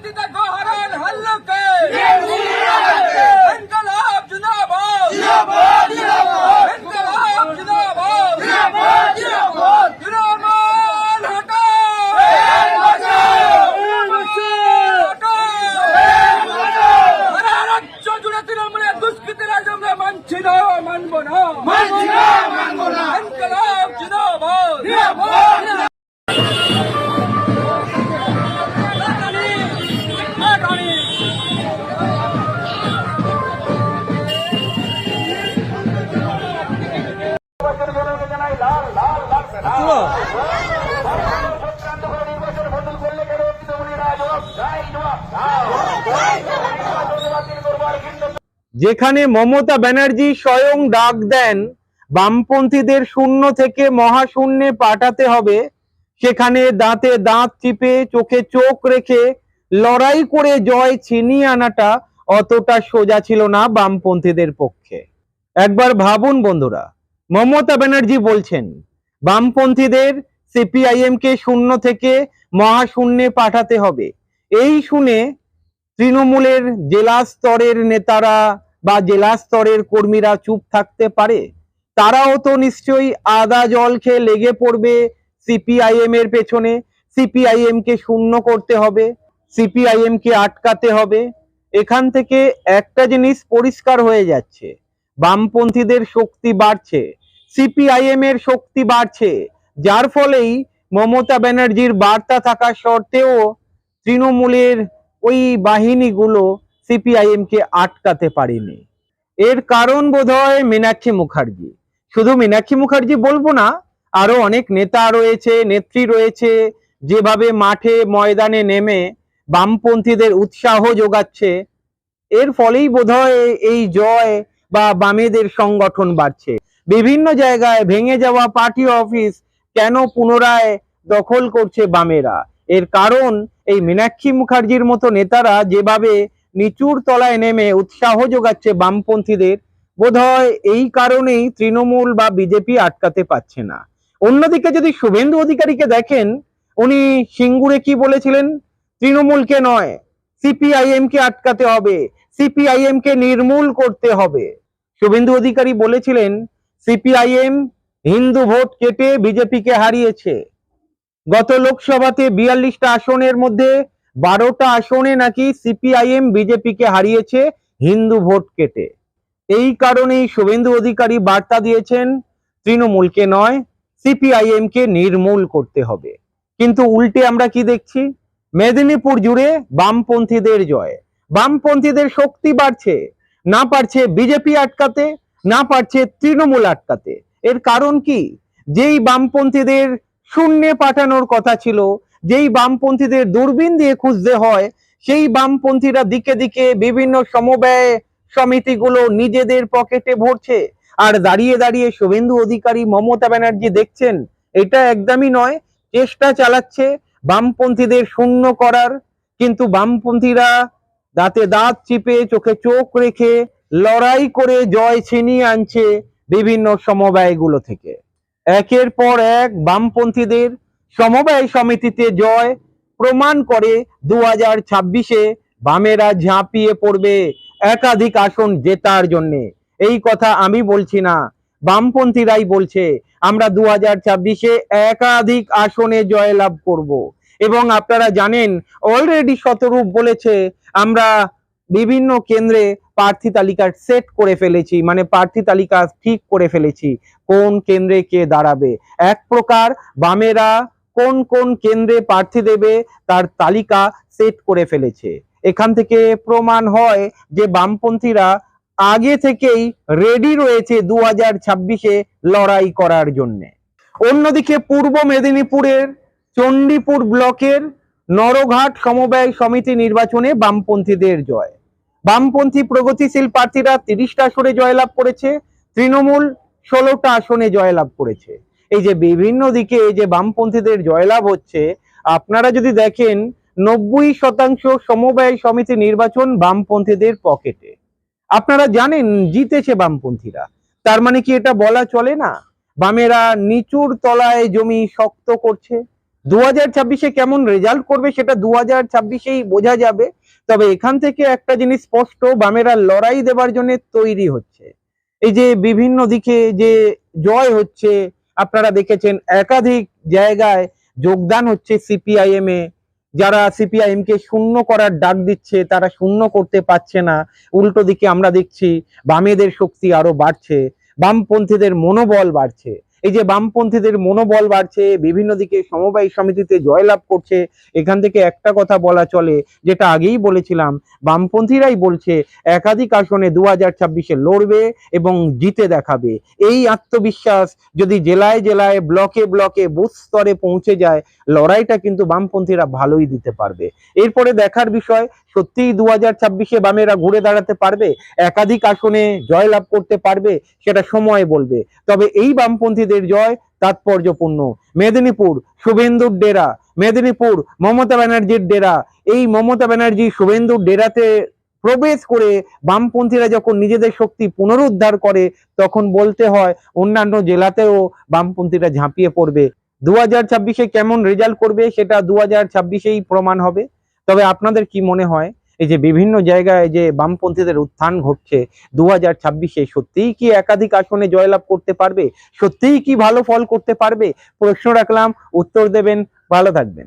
Di tadi. যেখানে মমতা ব্যানার্জি স্বয়ং ডাক দেন, বামপন্থীদের শূন্য থেকে মহাশূন্যে পাঠাতে হবে। সেখানে দাঁতে দাঁত চিপে চোখে চোখ রেখে লড়াই করে জয় ছিনিয়ে আনাটা অতটা সোজা ছিল না বামপন্থীদের পক্ষে। একবার ভাবুন বন্ধুরা, মমতা ব্যানার্জি বলছেন, বামপন্থীদের সিপিআইএম কে শূন্য থেকে মহাশূন্যে পাঠাতে হবে। এই শুনে তৃণমূলের জেলা স্তরের নেতারা বা জেলা স্তরের কর্মীরা চুপ থাকতে পারে? তারাও তো নিশ্চয়ই আদা জল খেয়ে লেগে পড়বে সিপিআইএম এর পেছনে। সিপিআইএম কে শূন্য করতে হবে, সিপিআইএম কে আটকাতে হবে। এখান থেকে একটা জিনিস পরিষ্কার হয়ে যাচ্ছে, বামপন্থীদের শক্তি বাড়ছে, সিপিআইএম এর শক্তি বাড়ছে। যার ফলেই মমতা ব্যানার্জির বার্তা থাকা সত্ত্বেও তৃণমূলের ওই বাহিনীগুলো সিপিআইএম কে আটকাতে পারেনি। এর কারণ বোধহয় মীনাক্ষী মুখার্জি। শুধু মীনাক্ষী মুখার্জি বলব না, আরও অনেক নেতা রয়েছে, নেত্রী রয়েছে, যেভাবে মাঠে ময়দানে নেমে বামপন্থীদের উৎসাহ যোগাচ্ছে, এর ফলেই বোধহয় এই জয় বা বামেদের সংগঠন বাড়ছে। বিভিন্ন জায়গায় ভেঙে যাওয়া পার্টি অফিস কেন পুনরায় দখল করছে বামেরা? এর কারণ এই মীনাক্ষী মুখার্জির মতো নেতারা যেভাবে নিচুর তলায় নেমে উৎসাহ যোগাচ্ছে বামপন্থীদের। বোধহয় এই কারণেই তৃণমূল বা বিজেপি আটকাতে পারছে না। অন্যদিকে যদি শুভেন্দু অধিকারীকে দেখেন, উনি সিঙ্গুরে কি বলেছিলেন? তৃণমূলকে নয় সিপিআইএম কে আটকাতে হবে সিপিআইএম কে নির্মূল করতে হবে। শুভেন্দু অধিকারী বলেছিলেন, সিপিআইএম হিন্দু ভোট কেটে বিজেপিকে হারিয়েছে। গত লোকসভাতে বিয়াল্লিশটা আসনের মধ্যে বারোটা আসনে নাকি সিপিআইএম বিজেপিকে হারিয়েছে হিন্দু ভোট কেটে। এই কারণেই শুভেন্দু অধিকারী বার্তা দিয়েছেন, তৃণমূলকে নয় সিপিআইএম কে নির্মূল করতে হবে। কিন্তু উল্টে আমরা কি দেখছি? মেদিনীপুর জুড়ে বামপন্থীদের জয়। বামপন্থীদের শক্তি বাড়ছে, না পারছে বিজেপি আটকাতে, না পারছে তৃণমূল আটকাতে। এর কারণ কি? যেই বামপন্থীদের শূন্যে পাঠানোর কথা ছিল যেই বামপন্থীদের দূরবীন দিয়ে খুঁজতে হয়, সেই বামপন্থীরা দিকে দিকে বিভিন্ন সমবায় সমিতিগুলো নিজেদের পকেটে ভরছে। আর দাঁড়িয়ে দাঁড়িয়ে শুভেন্দু অধিকারী মমতা ব্যানার্জি দেখছেন, এটা একদমই নয়, চেষ্টা চালাচ্ছে বামপন্থীদের শূন্য করার। কিন্তু বামপন্থীরা দাঁতে দাঁত চিপে চোখে চোখ রেখে লড়াই করে জয় ছিনিয়ে আনছে বিভিন্ন সমবায়গুলো থেকে। একের পর এক বামপন্থীদের সমবায় সমিতিতে জয় প্রমাণ করে দু হাজার ছাব্বিশে বামেরা ঝাঁপিয়ে পড়বে একাধিক আসন জেতার জন্যে। এই কথা আমি বলছি না, বামপন্থীরাই বলছে, আমরা দু হাজার ছাব্বিশে একাধিক আসনে জয়লাভ করব। এবং আপনারা জানেন অলরেডি শতরূপ বলেছে, আমরা বিভিন্ন কেন্দ্রে প্রার্থী তালিকা সেট করে ফেলেছি মানে প্রার্থী তালিকা ঠিক করে ফেলেছি, কোন কেন্দ্রে কে দাঁড়াবে। এক প্রকার বামেরা কোন কোন কেন্দ্রে প্রার্থী দেবে তার তালিকা সেট করে ফেলেছে। এখান থেকে প্রমাণ হয় যে বামপন্থীরা আগে থেকেই রেডি রয়েছে দু হাজার লড়াই করার জন্য। অন্যদিকে পূর্ব মেদিনীপুরের চণ্ডীপুর ব্লকের নরঘাট সমবায় সমিতি নির্বাচনে বামপন্থীদের জয়। বামপন্থী প্রগতিশীল প্রার্থীরা তিরিশটা আসনে জয়লাভ করেছে, তৃণমূল ষোলোটা আসনে জয়লাভ করেছে। এই যে বিভিন্ন দিকে এই যে বামপন্থীদের জয়লাভ হচ্ছে, আপনারা যদি দেখেন, নব্বই শতাংশ সমবায় সমিতি নির্বাচন বামপন্থীদের পকেটে। আপনারা জানেন জিতেছে বামপন্থীরা। তার মানে কি এটা বলা চলে না? বামেরা নিচুর তলায় জমি শক্ত করছে। দু হাজার ছাব্বিশে কেমন রেজাল্ট করবে সেটা দু হাজার ছাব্বিশেই বোঝা যাবে। তবে এখান থেকে একটা জিনিস স্পষ্ট, বামেরা লড়াই দেবার জন্য তৈরি হচ্ছে। এই যে বিভিন্ন দিকে যে জয় হচ্ছে আপনারা দেখেছেন একাধিক জায়গায় যোগদান হচ্ছে সিপিআইএম এ। যারা সিপিআইএম কে শূন্য করার ডাক দিচ্ছে, তারা শূন্য করতে পারছে না। উল্টো দিকে আমরা দেখছি বামেদের শক্তি আরও বাড়ছে, বামপন্থীদের মনোবল বাড়ছে। এই যে বামপন্থীদের মনোবল বাড়ছে, বিভিন্ন দিকে সমবায় সমিতিতে জয়লাভ করছে, এখান থেকে একটা কথা বলা চলে, যেটা আগেই বলেছিলাম, বামপন্থীরাই বলছে একাধিক আসনে দু হাজার ছাব্বিশে লড়বে এবং জিতে দেখাবে। এই আত্মবিশ্বাস যদি জেলায় জেলায়, ব্লকে ব্লকে, বুথ স্তরে পৌঁছে যায়, লড়াইটা কিন্তু বামপন্থীরা ভালোই দিতে পারবে। এরপরে দেখার বিষয় সত্যিই দু হাজার ছাব্বিশে বামেরা ঘুরে দাঁড়াতে পারবে? একাধিক আসনে জয়লাভ করতে পারবে? সেটা সময় বলবে। তবে এই বামপন্থীদের জয় তাৎপর্যপূর্ণ। মেদিনীপুর, শুভেন্দুর ডেরা। মেদিনীপুর, মমতা ব্যানার্জির ডেরা। এই মমতা ব্যানার্জি, শুভেন্দুর ডেরাতে প্রবেশ করে বামপন্থীরা যখন নিজেদের শক্তি পুনরুদ্ধার করে, তখন বলতে হয় অন্যান্য জেলাতেও বামপন্থীরা ঝাঁপিয়ে পড়বে। দু হাজার ছাব্বিশে কেমন রেজাল্ট করবে সেটা দু হাজার ছাব্বিশেই প্রমাণ হবে। তবে আপনাদের কি মনে হয়? এই যে বিভিন্ন জায়গায় যে বামপন্থীদের উত্থান ঘটছে দু হাজার ছাব্বিশে সত্যিই কি একাধিক আসনে জয়লাভ করতে পারবে? সত্যিই কি ভালো ফল করতে পারবে? প্রশ্ন রাখলাম, উত্তর দেবেন, ভালো থাকবেন।